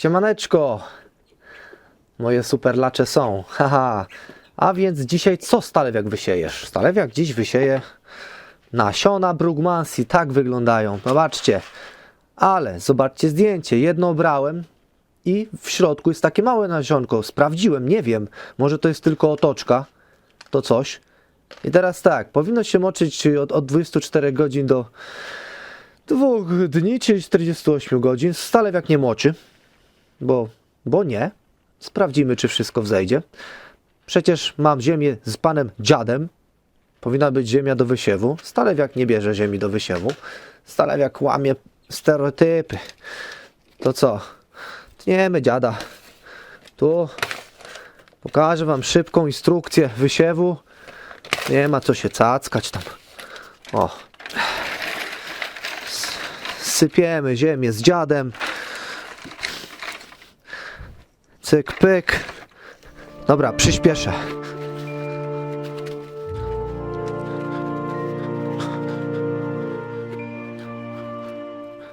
Siemaneczko! Moje superlacze są. Haha. A więc dzisiaj co stalewiak wysiejesz? Stalewiak dziś wysieje nasiona brugmansi. Tak wyglądają. Zobaczcie. Ale zobaczcie zdjęcie. Jedno obrałem i w środku jest takie małe nasionko. Sprawdziłem, nie wiem. Może to jest tylko otoczka. To coś. I teraz tak, powinno się moczyć od, od 24 godzin do dwóch dni, czyli 48 godzin. Stalewiak nie moczy bo, bo nie. Sprawdzimy, czy wszystko wzejdzie. Przecież mam ziemię z panem dziadem. Powinna być ziemia do wysiewu. Stalewiak nie bierze ziemi do wysiewu. Stalewiak łamie stereotypy. To co? Tniemy dziada. Tu pokażę wam szybką instrukcję wysiewu. Nie ma co się cackać tam. O. Sypiemy ziemię z dziadem. Cyk, pyk. Dobra, przyspieszę.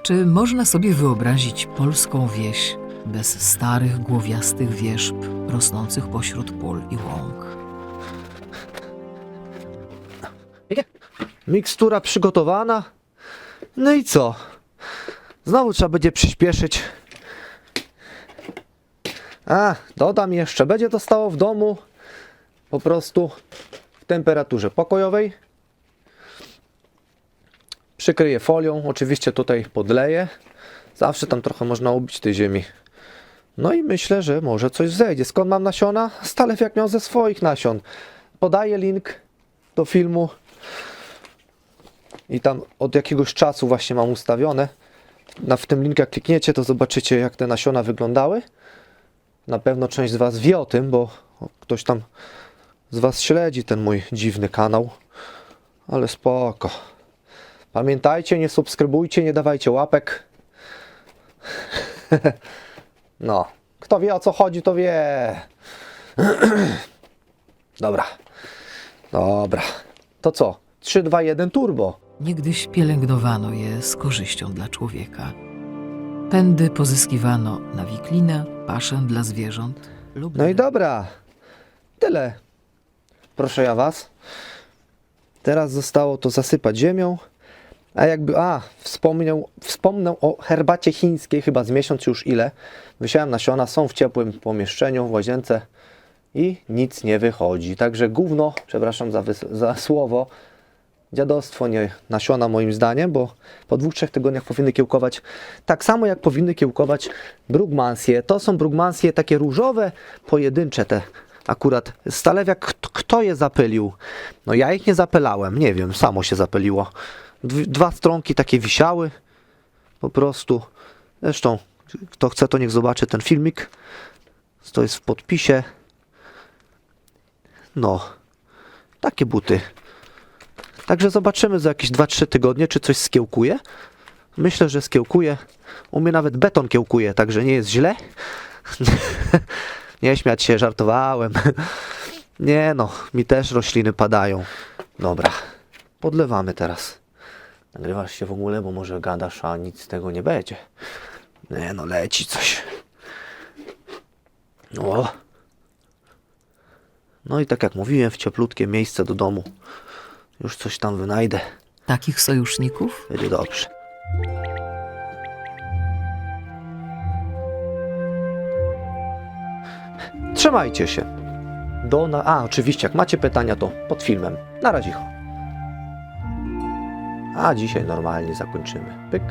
Czy można sobie wyobrazić polską wieś bez starych, głowiastych wierzb rosnących pośród pól i łąk? Mikstura przygotowana. No i co? Znowu trzeba będzie przyspieszyć. A, dodam jeszcze. Będzie to stało w domu po prostu w temperaturze pokojowej. Przykryję folią. Oczywiście tutaj podleję. Zawsze tam trochę można ubić tej ziemi. No i myślę, że może coś zejdzie. Skąd mam nasiona? Stalew jak miał ze swoich nasion. Podaję link do filmu i tam od jakiegoś czasu właśnie mam ustawione. Na, w tym linku jak klikniecie, to zobaczycie jak te nasiona wyglądały. Na pewno część z Was wie o tym, bo ktoś tam z Was śledzi ten mój dziwny kanał. Ale spoko. Pamiętajcie, nie subskrybujcie, nie dawajcie łapek. No, kto wie o co chodzi, to wie. Dobra. Dobra. To co? 3, 2, 1 turbo. Niegdyś pielęgnowano je z korzyścią dla człowieka. Pędy pozyskiwano na wiklinę, paszę dla zwierząt lub No i dobra. Tyle. Proszę ja was. Teraz zostało to zasypać ziemią. A jakby, a, wspomniał, wspomnę o herbacie chińskiej, chyba z miesiąc już ile. Wysiałem nasiona, są w ciepłym pomieszczeniu, w łazience i nic nie wychodzi. Także gówno, przepraszam za, za słowo, dziadostwo, nie nasiona moim zdaniem, bo po dwóch, trzech tygodniach powinny kiełkować tak samo jak powinny kiełkować brugmansje. To są brugmansje takie różowe, pojedyncze te akurat stalewiak. Kto, je zapylił? No ja ich nie zapylałem, nie wiem, samo się zapyliło. Dw- Dwa stronki takie wisiały, po prostu. Zresztą, kto chce, to niech zobaczy ten filmik. To jest w podpisie. No, takie buty. Także zobaczymy za jakieś 2-3 tygodnie, czy coś skiełkuje. Myślę, że skiełkuje. U mnie nawet beton kiełkuje, także nie jest źle. nie śmiać się, żartowałem. nie no, mi też rośliny padają. Dobra, podlewamy teraz. Nagrywasz się w ogóle, bo może gadasz, a nic z tego nie będzie. Nie no, leci coś. O. No i tak jak mówiłem, w cieplutkie miejsce do domu. Już coś tam wynajdę. Takich sojuszników? Będzie dobrze. Trzymajcie się. Do na... A, oczywiście, jak macie pytania, to pod filmem. Na razie. A dzisiaj normalnie zakończymy. Pyk.